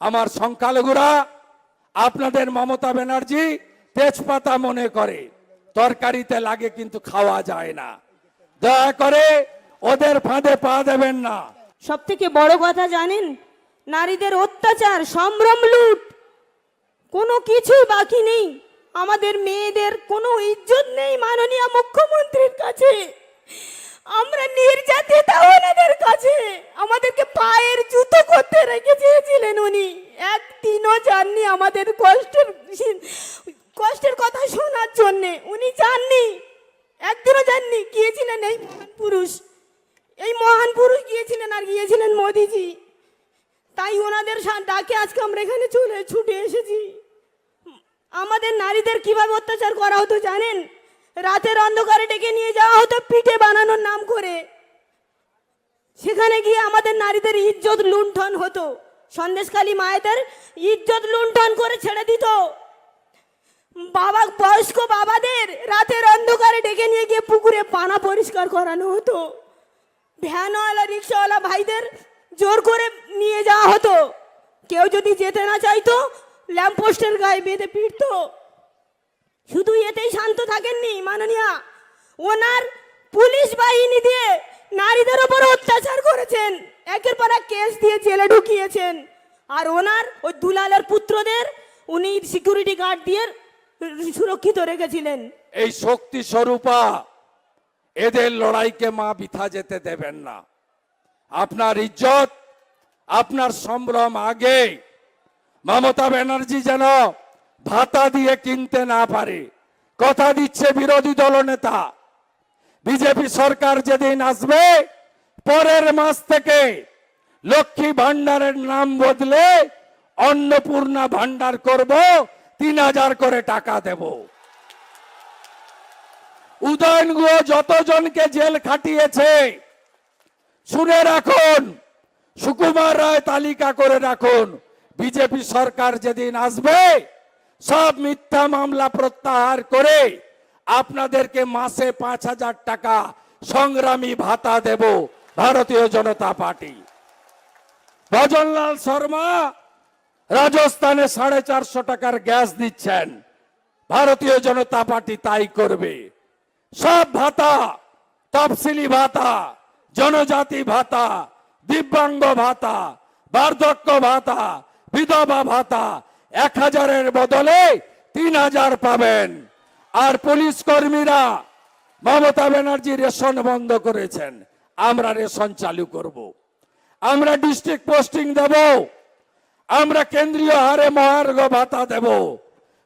আমার সংখ্যালঘুরা, আপনাদের মমতা ব্যানার্জি তেজপাতা মনে করে। তরকারিতে লাগে কিন্তু খাওয়া যায় না। দয়া করে ওদের ফাঁদে পা দেবেন না। সব থেকে বড় কথা জানেন, নারীদের অত্যাচার, সম্ভ্রম লুট। কোনো কিছুই বাকি নেই। আমাদের মেয়েদের কোনো ইজ্জত করতে রেখে চেয়েছিলেন উনি। একদিনও যাননি আমাদের কষ্টের কষ্টের কথা শোনার জন্যে। উনি যাননি। একদিনও যাননি। গিয়েছিলেন এই মহান পুরুষ। এই মহান পুরুষ গিয়েছিলেন আর গিয়েছিলেন মোদিজি। তাই ওনাদের ডাকে আজকে আমরা এখানে চলে, ছুটে এসেছি। আমাদের নারীদের কীভাবে অত্যাচার করা হতো জানেন? রাতের অন্ধকারে ডেকে নিয়ে যাওয়া হতো পিঠে বানানোর নাম করে। সেখানে গিয়ে আমাদের নারীদের ইজ্জত লুণ্ঠন হতো। সন্দেশখালী মায়েদের ইজ্জত লুণ্ঠন করে ছেড়ে দিত। বাবা, বয়স্ক বাবাদের রাতের অন্ধকারে ডেকে নিয়ে গিয়ে পুকুরে পানা পরিষ্কার করানো হতো। ভ্যানওয়ালা, রিক্সাওয়ালা ভাইদের জোর করে নিয়ে যাওয়া হতো। কেউ যদি যেতে না চাইতো, ল্যাম্পপোস্টের গায়ে বেঁধে পিটতো। শুধু এতেই শান্ত থাকেননি মাননীয়া। ওনার পুলিশ বাহিনী দিয়ে নারীদের ওপর অত্যাচার করেছেন। একের পর এক কেস দিয়ে জেলে ঢুকিয়েছেন। আর ওনার, ওই দুলালের পুত্রদের, উনি সিকিউরিটি গার্ড দিয়ে সুরক্ষিত রেখেছিলেন। এই শক্তি স্বরূপা, এদের লড়াইকে মা বিথা যেতে দেবেন না। আপনার ইজ্জত, আপনার সম্ভ্রম আগে মমতা ব্যানার্জি যেন ভাতা দিয়ে কিনতে না পারে। কথা দিচ্ছে বিরোধী দলনেতা। বিজেপি সরকার যেদিন আসবে, পরের মাস থেকে লক্ষ্মী ভান্ডারের নাম বদলে অন্নপূর্ণা ভান্ডার করব, তিন হাজার করে টাকা দেব। উদয়ন গুহ যতজনকে জেল খাটিয়েছে, শুনে রাখুন, সুকুমার রায় তালিকা করে রাখুন, বিজেপি সরকার যেদিন আসবে, সব মিথ্যা মামলা প্রত্যাহার করে আপনাদেরকে মাসে পাঁচ হাজার টাকা সংগ্রামী ভাতা দেব ভারতীয় জনতা পার্টি। ভজনলাল শর্মা রাজস্থানে সাড়ে চারশো টাকার গ্যাস দিচ্ছেন। ভারতীয় জনতা পার্টি তাই করবে। সব ভাতা, তফসিলি ভাতা, জনজাতি ভাতা, দিব্যাঙ্গ ভাতা, বার্ধক্য ভাতা, বিধবা ভাতা এক হাজারের বদলে তিন হাজার পাবেন। আর পুলিশ কর্মীরা মমতা ব্যানার্জি রেশন বন্ধ করেছেন। আমরা রেশন চালু করব। আমরা ডিস্ট্রিক্ট পোস্টিং দেব। আমরা কেন্দ্রীয় হারে মহার্ঘ ভাতা দেব।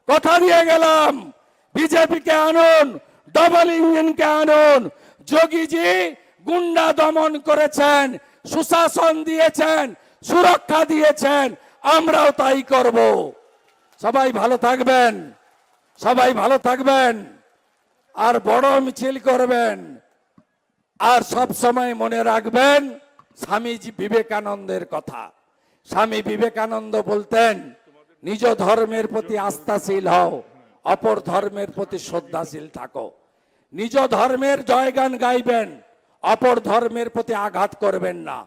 কথা দিয়ে গেলাম, বিজেপিকে আনুন ডবল ইঞ্জিনকে আনুন। যোগীজি গুন্ডা দমন করেছেন, সুশাসন দিয়েছেন, সুরক্ষা দিয়েছেন। আমরাও তাই করব। সবাই ভালো থাকবেন। সবাই ভালো থাকবেন আর বড় মিছিল করবেন। আর সব সময় মনে রাখবেন, স্বামীজি বিবেকানন্দের কথা। স্বামী বিবেকানন্দ বলতেন, নিজ ধর্মের প্রতি আস্থাশীল হও, অপর ধর্মের প্রতি শ্রদ্ধাশীল থাকো। নিজ ধর্মের জয়গান গাইবেন, অপর ধর্মের প্রতি আঘাত করবেন না।